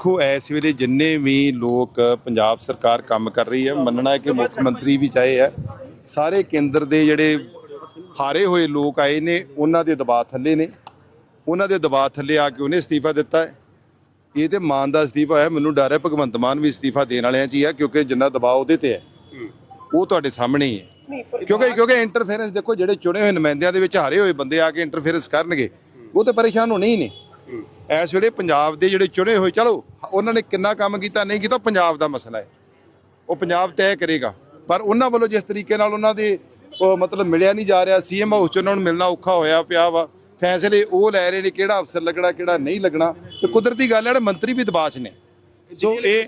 ਦੇਖੋ, ਇਸ ਵੇਲੇ ਜਿੰਨੇ ਵੀ ਲੋਕ ਪੰਜਾਬ ਸਰਕਾਰ ਕੰਮ ਕਰ ਰਹੀ ਹੈ, ਮੰਨਣਾ ਹੈ ਕਿ ਮੁੱਖ ਮੰਤਰੀ ਵੀ ਚਾਹੇ ਹੈ, ਸਾਰੇ ਕੇਂਦਰ ਦੇ ਜਿਹੜੇ ਹਾਰੇ ਹੋਏ ਲੋਕ ਆਏ ਨੇ, ਉਹਨਾਂ ਦੇ ਦਬਾਅ ਥੱਲੇ ਨੇ। ਉਹਨਾਂ ਦੇ ਦਬਾਅ ਥੱਲੇ ਆ ਕੇ ਉਹਨੇ ਅਸਤੀਫਾ ਦਿੱਤਾ ਹੈ। ਇਹ ਤੇ ਮਾਨ ਦਾ ਅਸਤੀਫਾ ਹੈ ਮੈਨੂੰ ਡਰ ਹੈ, ਭਗਵੰਤ ਮਾਨ ਵੀ ਅਸਤੀਫਾ ਦੇਣ ਵਾਲਿਆਂ 'ਚ ਹੀ ਹੈ ਕਿਉਂਕਿ ਜਿੰਨਾ ਦਬਾਅ ਉਹਦੇ ਤੇ ਹੈ, ਉਹ ਤੁਹਾਡੇ ਸਾਹਮਣੇ ਹੀ ਹੈ। ਕਿਉਂਕਿ ਕਿਉਂਕਿ ਇੰਟਰਫੇਰੈਂਸ ਦੇਖੋ, ਜਿਹੜੇ ਚੁਣੇ ਹੋਏ ਨੁਮਾਇੰਦਿਆਂ ਦੇ ਵਿੱਚ ਹਾਰੇ ਹੋਏ ਬੰਦੇ ਆ ਕੇ ਇੰਟਰਫੇਰੈਂਸ ਕਰਨਗੇ, ਉਹ ਤੇ ਪਰੇਸ਼ਾਨ ਹੋਣੇ ਹੀ ਨੇ। ਇਸ ਵੇਲੇ ਪੰਜਾਬ ਦੇ ਜਿਹੜੇ ਚੁਣੇ ਹੋਏ ਚਲੋ ਉਹਨਾਂ ਨੇ ਕਿੰਨਾ ਕੰਮ ਕੀਤਾ ਨਹੀਂ ਕੀਤਾ ਪੰਜਾਬ ਦਾ ਮਸਲਾ ਹੈ। ਉਹ ਪੰਜਾਬ ਤੈਅ ਕਰੇਗਾ। ਪਰ ਉਹਨਾਂ ਵੱਲੋਂ ਜਿਸ ਤਰੀਕੇ ਨਾਲ ਉਹਨਾਂ ਦੇ ਮਤਲਬ ਮਿਲਿਆ ਨਹੀਂ ਜਾ ਰਿਹਾ ਸੀਐਮ ਹਾਊਸ ਚ ਉਹਨਾਂ ਨੂੰ ਮਿਲਣਾ ਔਖਾ ਹੋਇਆ ਪਿਆ ਵਾ। ਫੈਸਲੇ ਉਹ ਲੈ ਰਹੇ ਨੇ ਕਿਹੜਾ ਅਫਸਰ ਲੱਗਣਾ ਕਿਹੜਾ ਨਹੀਂ ਲੱਗਣਾ। ਤੇ ਕੁਦਰਤੀ ਗੱਲ ਹੈ ਜਿਹੜੇ ਮੰਤਰੀ ਵੀ ਦਬਾਅ 'ਚ ਨੇ। ਸੋ ਇਹ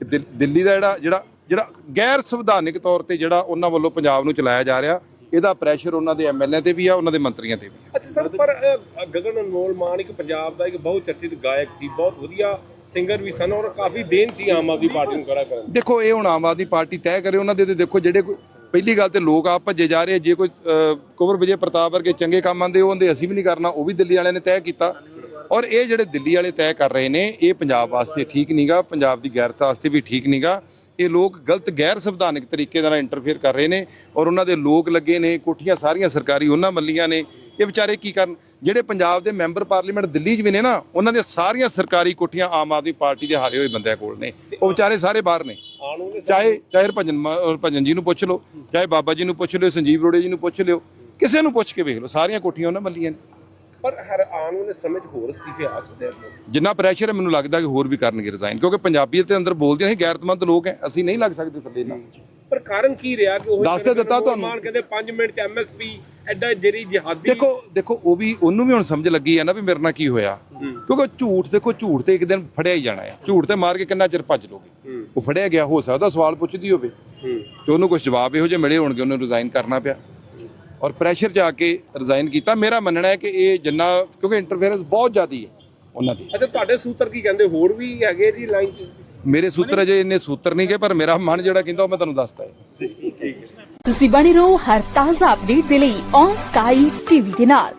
ਦਿੱਲੀ ਦਾ ਜਿਹੜਾ ਜਿਹੜਾ ਜਿਹੜਾ ਗੈਰ ਸੰਵਿਧਾਨਿਕ ਤੌਰ ਤੇ ਜਿਹੜਾ ਉਹਨਾਂ ਵੱਲੋਂ ਪੰਜਾਬ ਨੂੰ ਚਲਾਇਆ ਜਾ ਰਿਹਾ ਇਹਦਾ ਪ੍ਰੈਸ਼ਰ ਉਹਨਾਂ ਦੇ ਐਮਐਲਏ ਤੇ ਵੀ ਆ ਉਹਨਾਂ ਦੇ ਮੰਤਰੀਆਂ ਤੇ ਵੀ ਆ। ਅੱਛਾ ਸਰ ਪਰ ਗਗਨ ਅਨਮੋਲ ਮਾਨ ਇੱਕ ਪੰਜਾਬ ਦਾ ਇੱਕ ਬਹੁਤ ਚਰਚਿਤ ਗਾਇਕ ਸੀ ਬਹੁਤ ਵਧੀਆ ਸਿੰਗਰ ਵੀ ਸਨ ਔਰ ਕਾਫੀ ਦੇਨ ਸੀ ਆਮ ਆਦਮੀ ਪਾਰਟੀ ਨੂੰ ਖੜਾ ਕਰਨ। ਦੇਖੋ ਇਹ ਹੁਣ ਆਮ ਆਦਮੀ ਪਾਰਟੀ ਤੈਅ ਕਰੇ ਉਹਨਾਂ ਦੇ ਤੇ ਦੇਖੋ ਜਿਹੜੇ ਕੋਈ ਪਹਿਲੀ ਗੱਲ ਤੇ ਲੋਕ ਆਪ ਭੱਜੇ ਜਾ ਰਹੇ ਆ, ਜੇ ਕੋਈ ਅਹ, ਕੁੰਵਰ ਵਿਜੇ ਪ੍ਰਤਾਪ ਵਰਗੇ ਚੰਗੇ ਕੰਮ ਆਂਦੇ ਉਹ ਆਂਦੇ ਅਸੀਂ ਵੀ ਨਹੀਂ ਕਰਨਾ ਉਹ ਵੀ ਦਿੱਲੀ ਵਾਲਿਆਂ ਨੇ ਤੈਅ ਕੀਤਾ। ਔਰ ਇਹ ਜਿਹੜੇ ਦਿੱਲੀ ਵਾਲੇ ਤੈਅ ਕਰ ਰਹੇ ਨੇ ਇਹ ਪੰਜਾਬ ਵਾਸਤੇ ਠੀਕ ਨਹੀਂਗਾ ਪੰਜਾਬ ਦੀ ਗੈਰਤਾ ਵਾਸਤੇ ਵੀ ਠੀਕ ਨਹੀਂਗਾ ਇਹ ਲੋਕ ਗਲਤ ਗੈਰ ਸੰਵਿਧਾਨਕ ਤਰੀਕੇ ਨਾਲ ਇੰਟਰਫੇਅਰ ਕਰ ਰਹੇ ਨੇ ਔਰ ਉਹਨਾਂ ਦੇ ਲੋਕ ਲੱਗੇ ਨੇ, ਕੋਠੀਆਂ ਸਾਰੀਆਂ ਸਰਕਾਰੀ ਉਹਨਾਂ ਮੱਲੀਆਂ ਨੇ। ਇਹ ਵਿਚਾਰੇ ਕੀ ਕਰਨ? ਜਿਹੜੇ ਪੰਜਾਬ ਦੇ ਮੈਂਬਰ ਪਾਰਲੀਮੈਂਟ ਦਿੱਲੀ 'ਚ ਵੀ ਨੇ ਨਾ, ਉਹਨਾਂ ਦੀਆਂ ਸਾਰੀਆਂ ਸਰਕਾਰੀ ਕੋਠੀਆਂ ਆਮ ਆਦਮੀ ਪਾਰਟੀ ਦੇ ਹਾਰੇ ਹੋਏ ਬੰਦਿਆਂ ਕੋਲ ਨੇ। ਉਹ ਵਿਚਾਰੇ ਸਾਰੇ ਬਾਹਰ ਨੇ। ਆਉਣ ਚਾਹੇ ਚਾਹੇ ਭਜਨ ਭਜਨ ਜੀ ਨੂੰ ਪੁੱਛ ਲਓ, ਚਾਹੇ ਬਾਬਾ ਜੀ ਨੂੰ ਪੁੱਛ ਲਿਓ, ਸੰਜੀਵ ਰੋੜੇ ਜੀ ਨੂੰ ਪੁੱਛ ਲਿਓ, ਕਿਸੇ ਨੂੰ ਪੁੱਛ ਕੇ ਵੇਖ ਲਓ, ਸਾਰੀਆਂ ਕੋਠੀਆਂ ਉਹਨਾਂ ਮੱਲੀਆਂ ਨੇ। ਪਰ ਹਰ ਆਉਣ ਵਾਲੇ ਸਮੇਂ 'ਚ ਹੋਰ ਅਸਤੀਫੇ ਆ ਸਕਦੇ ਆ ਜਿੰਨਾ ਪ੍ਰੈਸ਼ਰ ਹੈ ਮੈਨੂੰ ਲੱਗਦਾ ਕਿ ਹੋਰ ਵੀ ਕਰਨਗੇ ਰਿਜ਼ਾਈਨ ਕਿਉਂਕਿ ਪੰਜਾਬੀਅਤ ਦੇ ਅੰਦਰ ਬੋਲਦੇ ਨੇ ਗੈਰਤਮੰਦ ਲੋਕ ਹੈ ਅਸੀਂ ਨਹੀਂ ਲੱਗ ਸਕਦੇ ਥੱਲੇ ਨਾ। ਪਰ ਕਾਰਨ ਕੀ ਰਿਹਾ ਕਿ ਉਹ ਦੱਸ ਤੇ ਦਿੱਤਾ ਤੁਹਾਨੂੰ। ਮਾਨ ਕਹਿੰਦੇ 5 ਮਿੰਟ 'ਚ ਐਮਐਸਪੀ ਐਡਾ ਜਿਹੜੀ ਜਿਹਾਦੀ ਦੇਖੋ ਦੇਖੋ ਉਹ ਵੀ ਉਹਨੂੰ ਵੀ ਹੁਣ ਸਮਝ ਲੱਗੀ ਹੈ ਨਾ ਵੀ ਮੇਰੇ ਨਾਲ ਕੀ ਹੋਇਆ। ਕਿਉਂਕਿ ਝੂਠ ਦੇਖੋ ਝੂਠ ਤੇ ਇੱਕ ਦਿਨ ਫੜਿਆ ਹੀ ਜਾਣਾ ਹੈ ਝੂਠ ਤੇ ਮਾਰ ਕੇ ਕਿੰਨਾ ਚਿਰ ਭੱਜ ਲੋਗੇ। ਉਹ ਫੜਿਆ ਗਿਆ ਹੋ ਸਕਦਾ ਸਵਾਲ ਪੁੱਛਦੀ ਹੋਵੇ। ਤੇ ਉਹਨੂੰ ਕੁਝ ਜਵਾਬ ਇਹੋ ਜਿਹੇ ਮਿਲੇ ਹੋਣਗੇ ਉਹਨੂੰ ਰਿਜ਼ਾਈਨ ਕਰਨਾ ਪਿਆ। ਔਰ ਪ੍ਰੈਸ਼ਰ 'ਚ ਆ ਕੇ ਰਿਜ਼ਾਈਨ ਕੀਤਾ। ਮੇਰਾ ਮੰਨਣਾ ਹੈ ਕਿ ਇਹ ਜਿੰਨਾ ਕਿਉਂਕਿ ਇੰਟਰਫੇਰੈਂਸ ਬਹੁਤ ਜ਼ਿਆਦੀ ਹੈ ਉਹਨਾਂ ਦੀ। ਅੱਛਾ ਤੁਹਾਡੇ ਸੂਤਰ ਕੀ ਕਹਿੰਦੇ? ਹੋਰ ਵੀ ਹੈਗੇ ਜੀ ਲਾਈਨ 'ਚ? ਮੇਰੇ ਸੂਤਰ ਅਜੇ ਇੰਨੇ ਸੂਤਰ ਨਹੀਂ ਗਏ ਪਰ ਮੇਰਾ ਮਨ ਜਿਹੜਾ ਕਹਿੰਦਾ ਉਹ ਮੈਂ ਤੁਹਾਨੂੰ ਦੱਸਦਾ ਹੈ। ਤੁਸੀਂ ਬਣੇ ਰਹੋ ਹਰ ਤਾਜ਼ਾ ਅਪਡੇਟ ਦੇ ਲਈ ਔਨ ਸਕਾਈ ਟੀਵੀ ਦੇ ਨਾਲ।